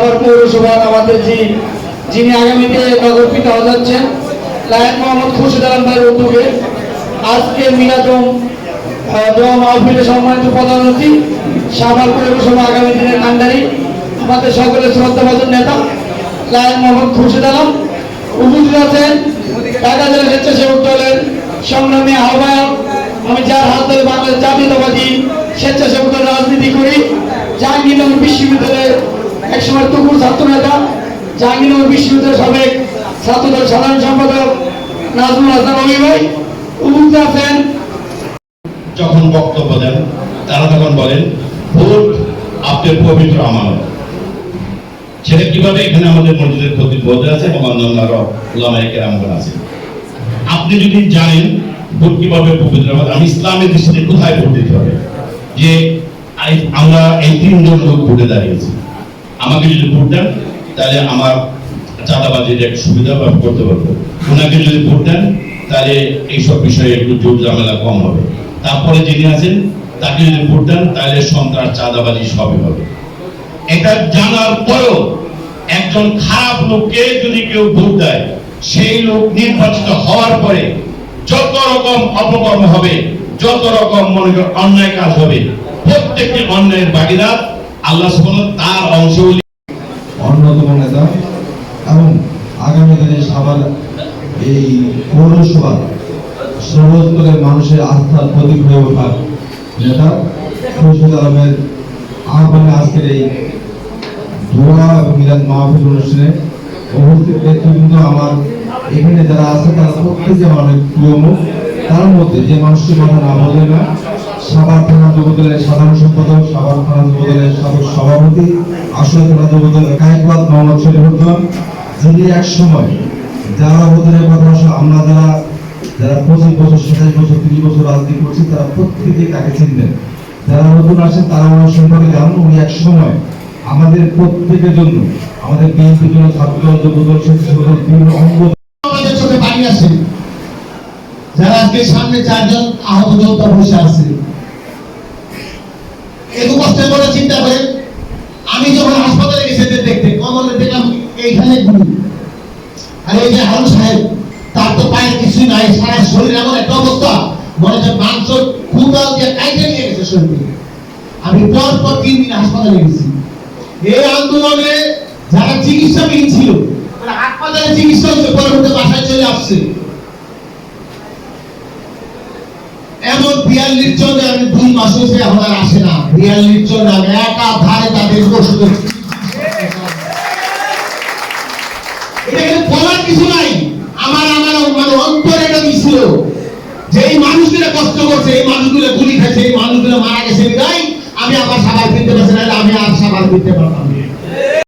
সাভার পৌরসভার আমাদের যে যিনি আগামীতে নগর পিতা হতে যাচ্ছেন লায়ন মোহাম্মদ খুরশিদ আলম ভাইয়ের উদ্যোগে আজকে মিলাদম দোয়া সম্মানিত প্রধান অতিথি, সাভার পৌরসভা আগামী দিনের কান্ডারি, আমাদের সকলের শ্রদ্ধাভাজন নেতা, লায়ন মোহাম্মদ খুরশিদ আলম। উপস্থিত আছেন ঢাকা জেলা স্বেচ্ছাসেবক দলের সংগ্রামী আহ্বায়ক, আমি যার হাত ধরে বাংলাদেশ জাতীয়তাবাদী স্বেচ্ছাসেবক রাজনীতি করি, জাহাঙ্গীরনগর বিশ্ববিদ্যালয়ের একসময় তুকুর ছাত্র নেতা জাহাঙ্গীরনগর বিশ্ববিদ্যালয়ের সাবেক ছাত্রদল সাধারণ সম্পাদক নাজমুল হাসান অলি ভাই উপস্থিত আছেন। যখন বক্তব্য দেন, তারা তখন বলেন, ভোট আপনার পবিত্র আমানত। সেটা কীভাবে? এখানে আমাদের মসজিদের প্রতি বোধ আছে এবং অন্যান্য আরও ওলামায়ে কেরামগণ আছে। আপনি যদি জানেন ভোট কীভাবে পবিত্র আমি ইসলামের দৃষ্টিতে কোথায় ভোট দিতে হবে? যে আমরা এই তিনজন লোক ভোটে দাঁড়িয়েছি। আমাকে যদি ভোট দেন, তাহলে আমার চাঁদাবাজির এক সুবিধা করতে পারব। ওনাকে যদি ভোট দেন, তাহলে এইসব বিষয়ে একটু জোর ঝামেলা কম হবে। তারপরে যিনি আছেন, তাকে যদি ভোট দেন, তাহলে সন্ত্রাস, চাঁদাবাজি সবই হবে। এটা জানার পরেও একজন খারাপ লোককে যদি কেউ ভোট দেয়, সেই লোক নির্বাচিত হওয়ার পরে যত রকম অপকর্ম হবে, যত রকম মনে অন্যায় কাজ হবে, প্রত্যেকটি অন্যায়ের বাগিদার আল্লাহ তার অংশগুলি অন্যতম নেতা এবং আগামী দিনে সাভার এই পৌরসভা সর্বস্তরের মানুষের আস্থার প্রতীক হয়ে ওঠা নেতা খুরশিদ আলমের আহ্বানে আজকের এই দোয়া এবং মিলাদ মাহফিল অনুষ্ঠানে উপস্থিত নেতৃবৃন্দ আমার এখানে যারা আছে, তারা প্রত্যেকে আমার প্রিয় মুখ। তার মধ্যে যে মানুষটির কথা না বললে না সাভার থানা যুবদলের সাধারণ সম্পাদক, সাভার থানা যুবদলের সাবেক সভাপতি, আসল থানা যুবদলের কায়কবাদ মোহাম্মদ শরীফুদ্দোলাম যিনি এক সময় যারা ওদের কথা আমরা যারা যারা পঁচিশ বছর, সাতাশ বছর, তিরিশ বছর রাজনীতি করছি, তারা প্রত্যেকেই তাকে চিনতেন যারা নতুন আসেন, তারা ওনার সম্পর্কে জানেন। উনি এক সময় আমাদের প্রত্যেকের জন্য, আমাদের বিএনপির জন্য ছাত্রদল যুবদল বিভিন্ন অঙ্গ যারা আজকে সামনে চারজন আহত যোদ্ধা বসে আছে কষ্টের করে চিন্তা আমি যখন হাসপাতালে গেছি দেখতে, কমলে দেখলাম এইখানে এই যে হারুন সাহেব, তার তো কিছুই নাই, সারা শরীর এমন একটা অবস্থা। মনে হচ্ছে মাংস দিয়ে কাইটে নিয়ে গেছে শরীরে। আমি পর পর তিন দিন হাসপাতালে গেছি। এই আন্দোলনে যারা চিকিৎসাবিহীন ছিল তারা হাসপাতালে চিকিৎসা হচ্ছে পরবর্তী বাসায় চলে আসছে এমন বিয়াল্লিশ জন আমি দুই মাস এখন আর আসে না। বিয়াল্লিশ জন আমি একা ধারে তাদের বলার কিছু নাই। আমার আমার মানে অন্তরে এটা দিছিল যে মানুষগুলো কষ্ট করছে মানুষগুলো গুলি এই মানুষগুলো মারা গেছে, বিদায়। আমি আবার সাবার ফিরতে পারছি না আমি আর সাবার ফিরতে পারতাম না।